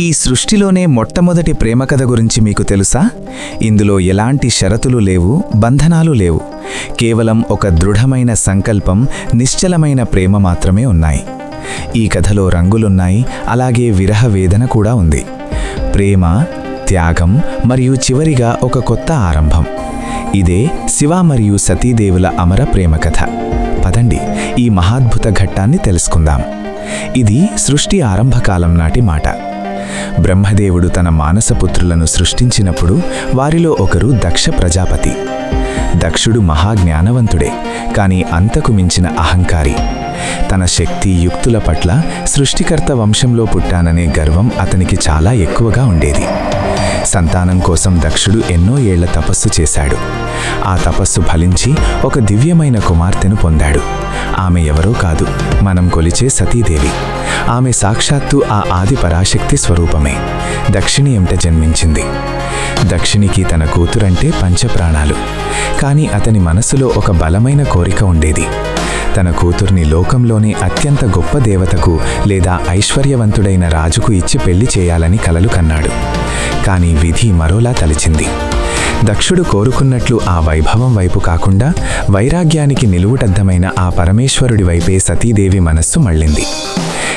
ఈ సృష్టిలోనే మొట్టమొదటి ప్రేమ కథ గురించి మీకు తెలుసా? ఇందులో ఎలాంటి షరతులు లేవు బంధనాలు లేవు. కేవలం ఒక దృఢమైన సంకల్పం నిశ్చలమైన ప్రేమ మాత్రమే ఉన్నాయి. ఈ కథలో రంగులున్నాయి అలాగే విరహ వేదన కూడా ఉంది. ప్రేమ త్యాగం మరియు చివరిగా ఒక కొత్త ఆరంభం. ఇదే శివ మరియు సతీదేవుల అమర ప్రేమ కథ. పదండి ఈ మహాద్భుత ఘట్టాన్ని తెలుసుకుందాం. ఇది సృష్టి ఆరంభకాలం నాటి మాట. బ్రహ్మదేవుడు తన మానసపుత్రులను సృష్టించినప్పుడు వారిలో ఒకరు దక్ష ప్రజాపతి. దక్షుడు మహాజ్ఞానవంతుడే కాని అంతకు మించిన అహంకారి. తన శక్తి యుక్తుల పట్ల సృష్టికర్త వంశంలో పుట్టాననే గర్వం అతనికి చాలా ఎక్కువగా ఉండేది. సంతానం కోసం దక్షుడు ఎన్నో ఏళ్ళ తపస్సు చేశాడు. ఆ తపస్సు ఫలించి ఒక దివ్యమైన కుమార్తెను పొందాడు. ఆమె ఎవరో కాదు మనం కొలిచే సతీదేవి. ఆమె సాక్షాత్తు ఆ ఆది పరాశక్తి స్వరూపమే. దక్షిణి ఎంట జన్మించింది? దక్షిణికి తన కూతురంటే పంచప్రాణాలు. కానీ అతని మనసులో ఒక బలమైన కోరిక ఉండేది. తన కూతుర్ని లోకంలోనే అత్యంత గొప్ప దేవతకు లేదా ఐశ్వర్యవంతుడైన రాజుకు ఇచ్చి పెళ్ళి చేయాలని కలలు కన్నాడు. కానీ విధి మరోలా తలిచింది. దక్షుడు కోరుకున్నట్లు ఆ వైభవం వైపు కాకుండా వైరాగ్యానికి నిలువుటద్దమైన ఆ పరమేశ్వరుడి వైపే సతీదేవి మనస్సు మళ్ళింది.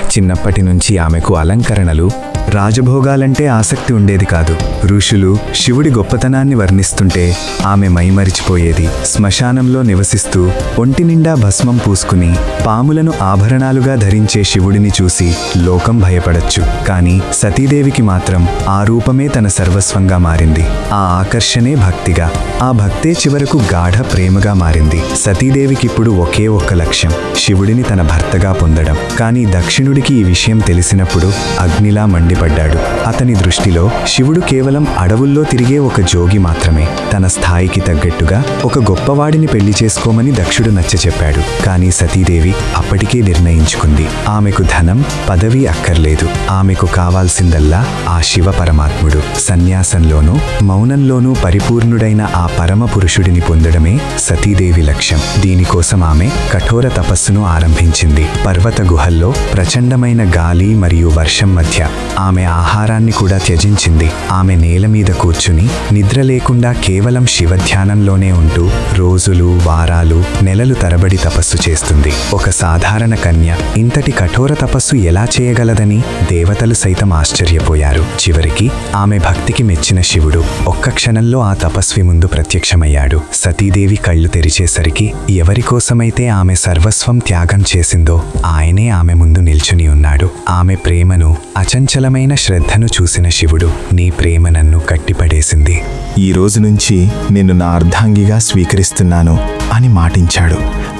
చిన్నప్పటి నుంచి ఆమెకు అలంకరణలు రాజభోగాలంటే ఆసక్తి ఉండేది కాదు. ఋషులు శివుడి గొప్పతనాన్ని వర్ణిస్తుంటే ఆమె మైమరిచిపోయేది శ్మశానంలో నివసిస్తూ ఒంటి నిండా భస్మం పూసుకుని పాములను ఆభరణాలుగా ధరించే శివుడిని చూసి లోకం భయపడచ్చు. కాని సతీదేవికి మాత్రం ఆ రూపమే తన సర్వస్వంగా మారింది. ఆ ఆకర్షణే భక్తిగా ఆ భక్తే చివరకు గాఢ ప్రేమగా మారింది. సతీదేవికిప్పుడు ఒకే ఒక్క లక్ష్యం శివుడిని తన భర్తగా పొందడం. కానీ దక్షిణుడికి ఈ విషయం తెలిసినప్పుడు అగ్నిలా మండి మండిపడ్డాడు అతని దృష్టిలో శివుడు కేవలం అడవుల్లో తిరిగే ఒక జోగి మాత్రమే. తన స్థాయికి తగ్గట్టుగా ఒక గొప్పవాడిని పెళ్ళి చేసుకోమని దక్షుడు నచ్చచెప్పాడు కానీ సతీదేవి అప్పటికే నిర్ణయించుకుంది. ఆమెకు ధనం పదవి అక్కర్లేదు. ఆమెకు కావాల్సిందల్లా ఆ శివ పరమాత్ముడు. సన్యాసంలోనూ మౌనంలోనూ పరిపూర్ణుడైన ఆ పరమ పురుషుడిని పొందడమే సతీదేవి లక్ష్యం. దీనికోసం ఆమె కఠోర తపస్సును ఆరంభించింది. పర్వత గుహల్లో ప్రచండమైన గాలి మరియు వర్షం మధ్య ఆమె ఆహారాన్ని కూడా త్యజించింది. ఆమె నేల మీద కూర్చుని నిద్ర లేకుండా కేవలం కేవలం శివధ్యానంలోనే ఉంటూ రోజులు వారాలు నెలలు తరబడి తపస్సు చేస్తుంది. ఒక సాధారణ కన్య ఇంతటి కఠోర తపస్సు ఎలా చేయగలదని దేవతలు సైతం ఆశ్చర్యపోయారు. చివరికి ఆమె భక్తికి మెచ్చిన శివుడు ఒక్క క్షణంలో ఆ తపస్వి ముందు ప్రత్యక్షమయ్యాడు. సతీదేవి కళ్ళు తెరిచేసరికి ఎవరి కోసమైతే ఆమె సర్వస్వం త్యాగం చేసిందో ఆయనే ఆమె ముందు నిల్చుని ఉన్నాడు. ఆమె ప్రేమను అచంచలమైన శ్రద్ధను చూసిన శివుడు నీ ప్రేమ నన్ను కట్టిపడేసింది. ఈ రోజు నుంచి నిన్ను నా అర్ధాంగిగా స్వీకరిస్తున్నాను అని మాటించాడు.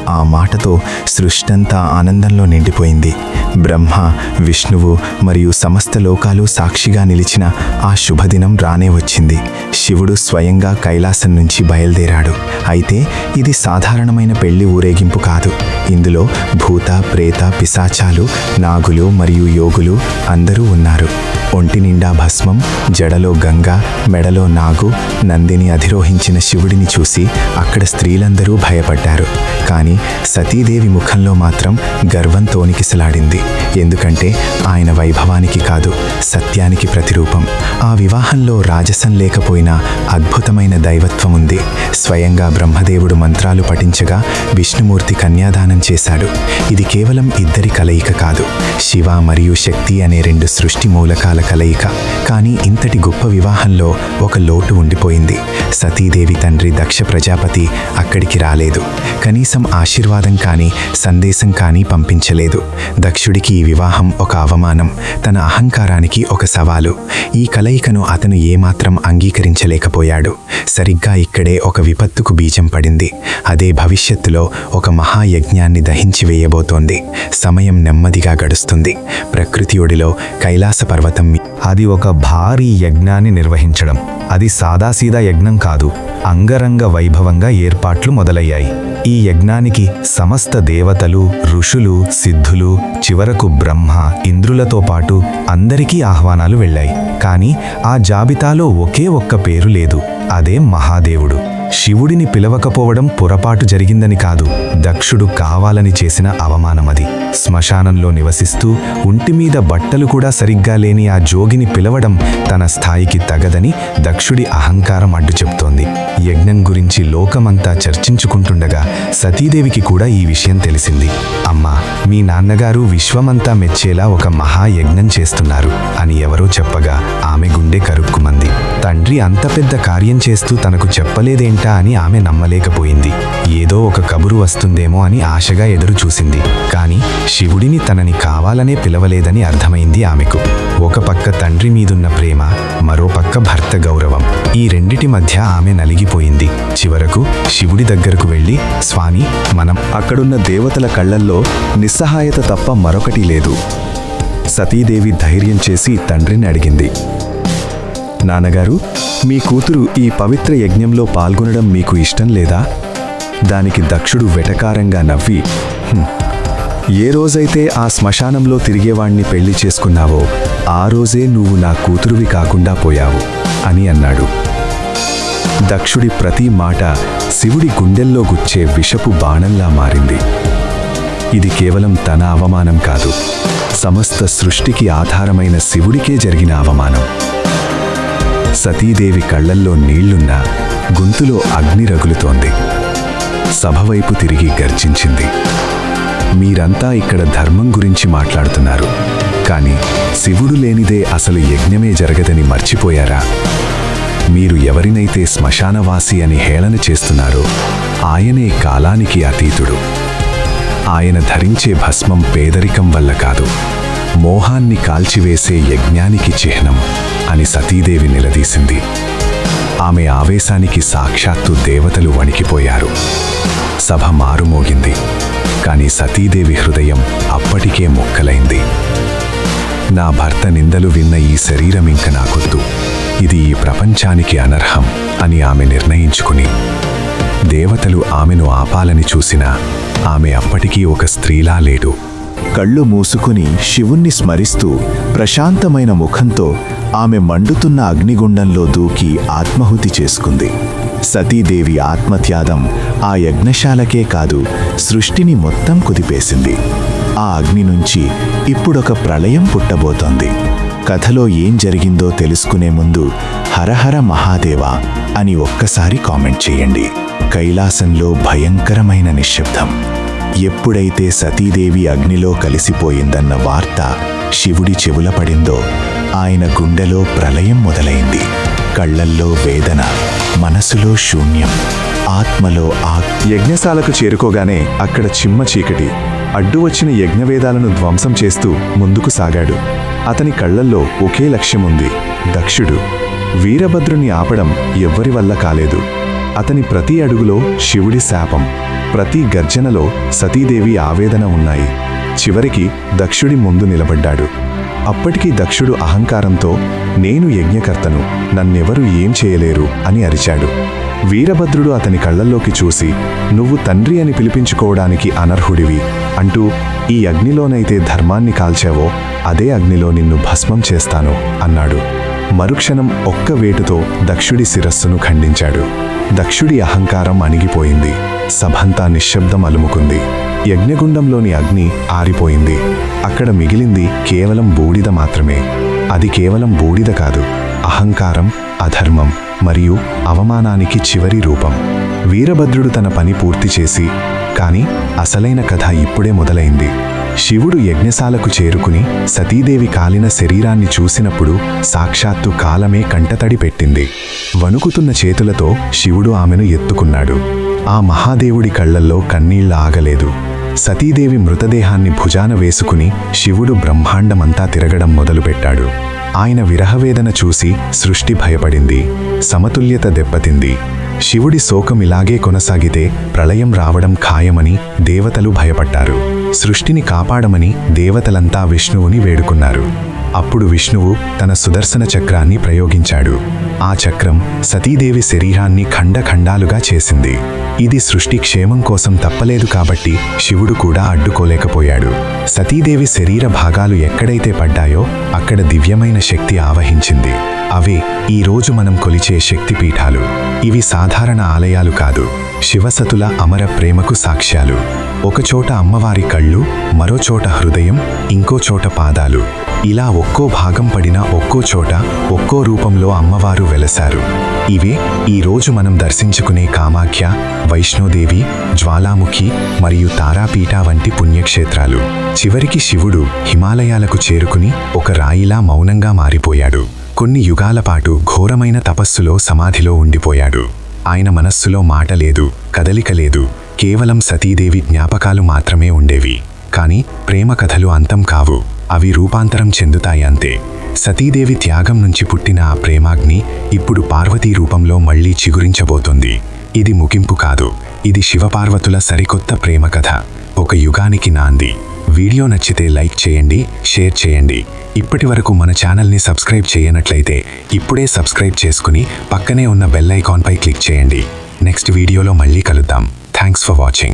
ఆ మాటతో సృష్టంతా ఆనందంలో నిండిపోయింది. బ్రహ్మ విష్ణువు మరియు సమస్త లోకాలు సాక్షిగా నిలిచిన ఆ శుభదినం రానే వచ్చింది. శివుడు స్వయంగా కైలాసం నుంచి బయలుదేరాడు. అయితే ఇది సాధారణమైన పెళ్ళి ఊరేగింపు కాదు. ఇందులో భూత ప్రేత పిశాచాలు నాగులు మరియు యోగులు అందరూ ఉన్నారు. ఒంటి నిండా భస్మం జడలో గంగ మెడలో నాగు నందిని అధిరోహించిన శివుడిని చూసి అక్కడ స్త్రీలందరూ భయపడ్డారు. కానీ సతీదేవి ముఖంలో మాత్రం గర్వం తోనికిసలాడింది. ఎందుకంటే ఆయన వైభవానికి కాదు సత్యానికి ప్రతిరూపం. ఆ వివాహంలో రాజసం లేకపోయినా అద్భుతమైన దైవత్వం ఉంది స్వయంగా బ్రహ్మదేవుడు మంత్రాలు పఠించగా విష్ణుమూర్తి కన్యాదానం చేశాడు. ఇది కేవలం ఇద్దరి కలయిక కాదు. శివ మరియు శక్తి అనే రెండు సృష్టి మూలకాల కలయిక. కానీ ఇంతటి గొప్ప వివాహంలో ఒక లోటు ఉండిపోయింది. సతీదేవి తండ్రి దక్ష ప్రజాపతి అక్కడికి రాలేదు. కనీసం ఆశీర్వాదం కానీ సందేశం కానీ పంపించలేదు. దక్షుడికి ఈ వివాహం ఒక అవమానం తన అహంకారానికి ఒక సవాలు. ఈ కలయికను అతను ఏమాత్రం అంగీకరించలేకపోయాడు. సరిగ్గా ఇక్కడే ఒక విపత్తుకు బీజం పడింది. అదే భవిష్యత్తులో ఒక మహాయజ్ఞాన్ని దహించి వేయబోతోంది. సమయం నెమ్మదిగా గడుస్తుంది. ప్రకృతి ఒడిలో కైలాస పర్వతం మీ- అది ఒక భారీ యజ్ఞాన్ని నిర్వహించడం. అది సాదాసీదా యజ్ఞం కాదు. అంగరంగ వైభవంగా ఏర్పాట్లు మొదలయ్యాయి. ఈ యజ్ఞానికి సమస్త దేవతలు ఋషులు సిద్ధులు చివరకు బ్రహ్మ ఇంద్రులతో పాటు అందరికీ ఆహ్వానాలు వెళ్ళాయి. కానీ ఆ జాబితాలో ఒకే ఒక్క పేరు లేదు. అదే మహాదేవుడు. శివుడిని పిలవకపోవడం పొరపాటు జరిగిందని కాదు. దక్షుడు కావాలని చేసిన అవమానమది శ్మశానంలో నివసిస్తూ ఒంటిమీద బట్టలు కూడా సరిగ్గా లేని ఆ జోగిని పిలవడం తన స్థాయికి తగదని దక్షుడి అహంకారం అడ్డు చెప్తోంది. యజ్ఞం గురించి లోకమంతా చర్చించుకుంటుండగా సతీదేవికి కూడా ఈ విషయం తెలిసింది. అమ్మా మీ నాన్నగారు విశ్వమంతా మెచ్చేలా ఒక మహాయజ్ఞం చేస్తున్నారు అని ఎవరో చెప్పగా ఆమె గుండె కరుక్కుమంది. తండ్రి అంత పెద్ద కార్యం చేస్తూ తనకు చెప్పలేదేంటి? అని ఆమె నమ్మలేకపోయింది. ఏదో ఒక కబురు వస్తుందేమో అని ఆశగా ఎదురు చూసింది కాని శివుడిని తనని కావాలనే పిలవలేదని అర్థమైంది ఆమెకు. ఒక పక్క తండ్రి మీదున్న ప్రేమ మరోపక్క భర్త గౌరవం. ఈ రెండిటి మధ్య ఆమె నలిగిపోయింది. చివరకు శివుడి దగ్గరకు వెళ్ళి స్వామి మనం అక్కడున్న దేవతల కళ్ళల్లో నిస్సహాయత తప్ప మరొకటి లేదు. సతీదేవి ధైర్యం చేసి తండ్రిని అడిగింది. నాన్నగారు మీ కూతురు ఈ పవిత్ర యజ్ఞంలో పాల్గొనడం మీకు ఇష్టం లేదా? దానికి దక్షుడు వెటకారంగా నవ్వి ఏ రోజైతే ఆ శ్మశానంలో తిరిగేవాణ్ణి పెళ్ళి చేసుకున్నావో ఆ రోజే నువ్వు నా కూతురువి కాకుండా పోయావు అని అన్నాడు. దక్షుడి ప్రతి మాట శివుడి గుండెల్లో గుచ్చే విషపు బాణంలా మారింది. ఇది కేవలం తన అవమానం కాదు సమస్త సృష్టికి ఆధారమైన శివుడికే జరిగిన అవమానం. సతీదేవి కళ్ళల్లో నీళ్ళున్నా గొంతులో అగ్ని రగులుతోంది. సభవైపు తిరిగి గర్జించింది. మీరంతా ఇక్కడ ధర్మం గురించి మాట్లాడుతున్నారు. కాని శివుడు లేనిదే అసలు యజ్ఞమే జరగదని మర్చిపోయారా? మీరు ఎవరినైతే శ్మశానవాసి అని హేళన చేస్తున్నారో ఆయనే కాలానికి అతీతుడు. ఆయన ధరించే భస్మం పేదరికం వల్ల కాదు. మోహాన్ని కాల్చివేసే యజ్ఞానికి చిహ్నం అని సతీదేవి నిలదీసింది. ఆమె ఆవేశానికి సాక్షాత్తు దేవతలు వణికిపోయారు. సభ మారుమోగింది. కాని సతీదేవి హృదయం అప్పటికే మొక్కలైంది. నా భర్త నిందలు విన్న ఈ శరీరం ఇంక నాకొద్దు. ఇది ఈ ప్రపంచానికి అనర్హం అని ఆమె నిర్ణయించుకుని దేవతలు ఆమెను ఆపాలని చూసినా ఆమె అప్పటికీ ఒక స్త్రీలా లేడు. కళ్ళు మూసుకుని శివుణ్ణి స్మరిస్తూ ప్రశాంతమైన ముఖంతో ఆమె మండుతున్న అగ్నిగుండంలో దూకి ఆత్మహుతి చేసుకుంది. సతీదేవి ఆత్మత్యాగం ఆ యజ్ఞశాలకే కాదు సృష్టిని మొత్తం కుదిపేసింది. ఆ అగ్ని నుంచి ఇప్పుడొక ప్రళయం పుట్టబోతోంది. కథలో ఏం జరిగిందో తెలుసుకునే ముందు హరహర మహాదేవ అని ఒక్కసారి కామెంట్ చేయండి. కైలాసంలో భయంకరమైన నిశ్శబ్దం. ఎప్పుడైతే సతీదేవి అగ్నిలో కలిసిపోయిందన్న వార్త శివుడి చెవుల పడిందో ఆయన గుండెలో ప్రళయం మొదలైంది. కళ్ళల్లో వేదన మనసులో శూన్యం ఆత్మలో ఆ యజ్ఞశాలకు చేరుకోగానే అక్కడ చిమ్మ చీకటి అడ్డు వచ్చిన యజ్ఞవేదాలను ధ్వంసం చేస్తూ ముందుకు సాగాడు. అతని కళ్ళల్లో ఒకే లక్ష్యముంది దక్షుడు. వీరభద్రుని ఆపడం ఎవ్వరి వల్ల కాలేదు. అతని ప్రతి అడుగులో శివుడి శాపం. ప్రతి గర్జనలో సతీదేవి ఆవేదన ఉన్నాయి. చివరికి దక్షుడి ముందు నిలబడ్డాడు. అప్పటికి దక్షుడు అహంకారంతో నేను యజ్ఞకర్తను నన్నెవరు ఏం చేయలేరు అని అరిచాడు. వీరభద్రుడు అతని కళ్ళల్లోకి చూసి నువ్వు తండ్రి అని పిలిపించుకోవడానికి అనర్హుడివి అంటూ ఈ అగ్నిలోనైతే ధర్మాన్ని కాల్చావో అదే అగ్నిలో నిన్ను భస్మం చేస్తాను అన్నాడు. మరుక్షణం ఒక్క వేటుతో దక్షుడి శిరస్సును ఖండించాడు. దక్షుడి అహంకారం అణిగిపోయింది. సభంతా నిశ్శబ్దం అలుముకుంది. యజ్ఞగుండంలోని అగ్ని ఆరిపోయింది. అక్కడ మిగిలింది కేవలం బూడిద మాత్రమే. అది కేవలం బూడిద కాదు. అహంకారం అధర్మం మరియు అవమానానికి చివరి రూపం. వీరభద్రుడు తన పని పూర్తి చేసి కాని అసలైన కథ ఇప్పుడే మొదలైంది. శివుడు యజ్ఞశాలకు చేరుకుని సతీదేవి కాలిన శరీరాన్ని చూసినప్పుడు సాక్షాత్తు కాలమే కంటతడి పెట్టింది. వణుకుతున్న చేతులతో శివుడు ఆమెను ఎత్తుకున్నాడు. ఆ మహాదేవుడి కళ్ళల్లో కన్నీళ్ళ ఆగలేదు. సతీదేవి మృతదేహాన్ని భుజాన వేసుకుని శివుడు బ్రహ్మాండమంతా తిరగడం మొదలుపెట్టాడు. ఆయన విరహవేదన చూసి సృష్టి భయపడింది. సమతుల్యత దెబ్బతింది. శివుడి శోకం ఇలాగే కొనసాగితే ప్రళయం రావడం ఖాయమని దేవతలు భయపడ్డారు. సృష్టిని కాపాడమని దేవతలంతా విష్ణువుని వేడుకున్నారు. అప్పుడు విష్ణువు తన సుదర్శన చక్రాన్ని ప్రయోగించాడు. ఆ చక్రం సతీదేవి శరీరాన్ని ఖండఖండాలుగా చేసింది. ఇది సృష్టి క్షేమం కోసం తప్పలేదు కాబట్టి శివుడు కూడా అడ్డుకోలేకపోయాడు. సతీదేవి శరీర భాగాలు ఎక్కడైతే పడ్డాయో అక్కడ దివ్యమైన శక్తి ఆవహించింది. అవే ఈరోజు మనం కొలిచే శక్తిపీఠాలు. ఇవి సాధారణ ఆలయాలు కాదు శివసతుల అమర ప్రేమకు సాక్ష్యాలు. ఒకచోట అమ్మవారి కళ్ళు మరోచోట హృదయం ఇంకో చోట పాదాలు. ఇలా ఒక్కో భాగం పడిన ఒక్కో చోట ఒక్కో రూపంలో అమ్మవారు వెలసారు ఇవే ఈ రోజు మనం దర్శించుకునే కామాఖ్య వైష్ణోదేవి జ్వాలాముఖి మరియు తారాపీఠ వంటి పుణ్యక్షేత్రాలు. చివరికి శివుడు హిమాలయాలకు చేరుకుని ఒక రాయిలా మౌనంగా మారిపోయాడు. కొన్ని యుగాల పాటు ఘోరమైన తపస్సులో సమాధిలో ఉండిపోయాడు. ఆయన మనస్సులో మాట లేదు కదలిక లేదు కేవలం సతీదేవి జ్ఞాపకాలు మాత్రమే ఉండేవి. కాని ప్రేమ కథలు అంతం కావు అవి రూపాంతరం చెందుతాయి అంతే. సతీదేవి త్యాగం నుంచి పుట్టిన ఆ ప్రేమాగ్ని ఇప్పుడు పార్వతీ రూపంలో మళ్ళీ చిగురించబోతుంది. ఇది ముగింపు కాదు ఇది శివపార్వతుల సరికొత్త ప్రేమ కథ. ఒక యుగానికి నాంది. వీడియో నచ్చితే లైక్ చేయండి షేర్ చేయండి. ఇప్పటి వరకు మన ఛానల్ని సబ్స్క్రైబ్ చేయనట్లయితే ఇప్పుడే సబ్స్క్రైబ్ చేసుకుని పక్కనే ఉన్న బెల్ ఐకాన్పై క్లిక్ చేయండి. నెక్స్ట్ వీడియోలో మళ్ళీ కలుద్దాం. Thanks for watching.